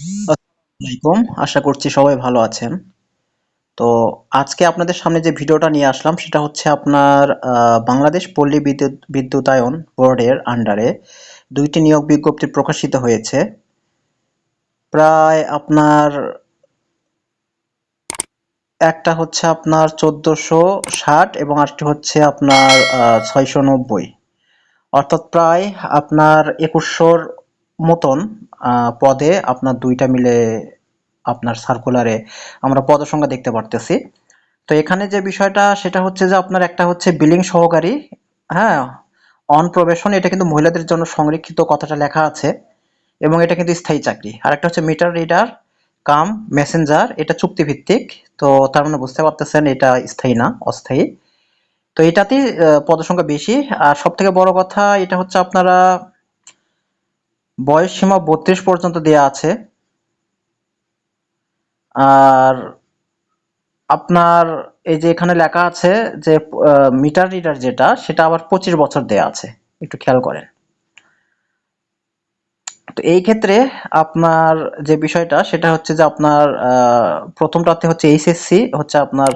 আলাইকুম। আশা করছি সবাই ভালো আছেন। তো আজকে আপনাদের সামনে যে ভিডিওটা নিয়ে আসলাম, সেটা হচ্ছে আপনার বাংলাদেশ পল্লী বিদ্যুৎ, বিদ্যুতায়ন বোর্ডের আন্ডারে দুইটি নিয়োগ বিজ্ঞপ্তি প্রকাশিত হয়েছে। প্রায় আপনার একটা হচ্ছে আপনার চোদ্দোশো ষাট এবং আরেকটি হচ্ছে আপনার ছয়শো নব্বই। অর্থাৎ প্রায় আপনার একুশশোর মতন পদে আপনার দুইটা মিলে আপনার সার্কুলারে আমরা পদ সংখ্যা দেখতে পারতেছি। তো এখানে যে বিষয়টা, সেটা হচ্ছে যে আপনার একটা হচ্ছে বিলিং সহকারী হ্যাঁ অন প্রবেশন এটা কিন্তু মহিলাদের জন্য সংরক্ষিত কথাটা লেখা আছে, এবং এটা কিন্তু স্থায়ী চাকরি। আর একটা হচ্ছে মিটার রিডার কাম মেসেঞ্জার এটা চুক্তিভিত্তিক, তো তার মানে বুঝতে পারতেছেন এটা স্থায়ী না, অস্থায়ী। তো এটাতেই পদসংখ্যা বেশি, আর সব থেকে বড় কথা, এটা হচ্ছে আপনারা বয়স সীমা বত্রিশ পর্যন্ত দেয়া আছে। আর আপনার এই যে এখানে লেখা আছে যে মিটার রিডার যেটা, সেটা আবার পঁচিশ বছর দেয়া আছে। একটু খেয়াল করেন। তো এই ক্ষেত্রে আপনার যে বিষয়টা, সেটা হচ্ছে যে আপনার প্রথমটাতে হচ্ছে এইচএসসি হচ্ছে আপনার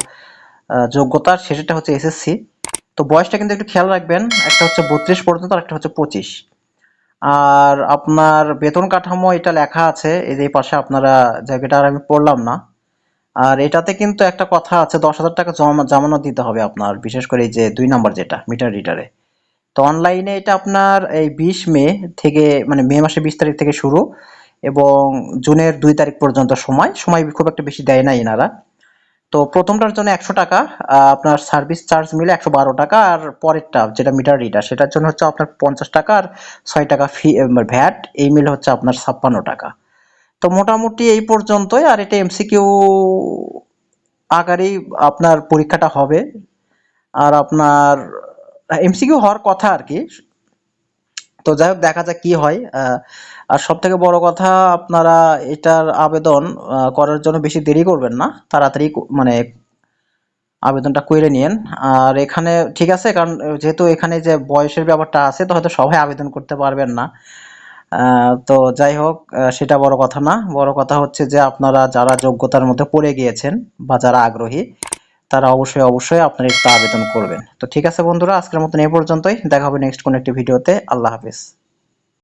যোগ্যতার শেষেরটা হচ্ছে এসএসসি তো বয়সটা কিন্তু একটু খেয়াল রাখবেন, একটা হচ্ছে বত্রিশ পর্যন্ত আর একটা হচ্ছে পঁচিশ। আর আপনার বেতন কাঠামো এটা লেখা আছে, এই যে পাশে আপনারা জায়গাটা আর আমি পড়লাম না। আর এটাতে কিন্তু একটা কথা আছে, দশ হাজার টাকা জমা, জামানত দিতে হবে আপনার, বিশেষ করে এই যে দুই নাম্বার যেটা মিটার রিডারে তো অনলাইনে এটা আপনার এই বিশ মে থেকে মানে মে মাসের বিশ তারিখ থেকে শুরু এবং জুনের দুই তারিখ পর্যন্ত সময় সময় খুব একটা বেশি দেয় না এনারা। তো প্রথমটার জন্য একশো টাকা আপনার সার্ভিস চার্জ মিলে একশো বারো টাকা আর পরেরটা যেটা মিটার রিডার সেটার জন্য হচ্ছে আপনার পঞ্চাশ টাকা আর ছয় টাকা ফি ভ্যাট এই মিলে হচ্ছে আপনার ছাপ্পান্ন টাকা। তো মোটামুটি এই পর্যন্তই আর এটা এমসিকিউ আকারেই আপনার পরীক্ষাটা হবে। আর আপনার এমসিকিউ হওয়ার কথা আর কি তো যাই হোক, দেখা যাক কি হয়। আর সব থেকে বড় কথা, আপনারা এটার আবেদন করার জন্য বেশি দেরি করবেন না। তাড়াতাড়ি মানে আবেদনটা করে নিন আর এখানে ঠিক আছে, কারণ যেহেতু এখানে যে বয়সের ব্যাপারটা আছে, তো হয়তো সবাই আবেদন করতে পারবেন না। তো যাই হোক সেটা বড় কথা না। বড় কথা হচ্ছে যে, আপনারা যারা যোগ্যতার মধ্যে পড়ে গিয়েছেন বা যারা আগ্রহী তারা অবশ্যই অবশ্যই আপনার একটু আবেদন করবেন। তো ঠিক আছে বন্ধুরা, আজকের মতন এ পর্যন্তই। দেখা হবে নেক্সট কোনো একটি ভিডিওতে। আল্লাহ হাফেজ।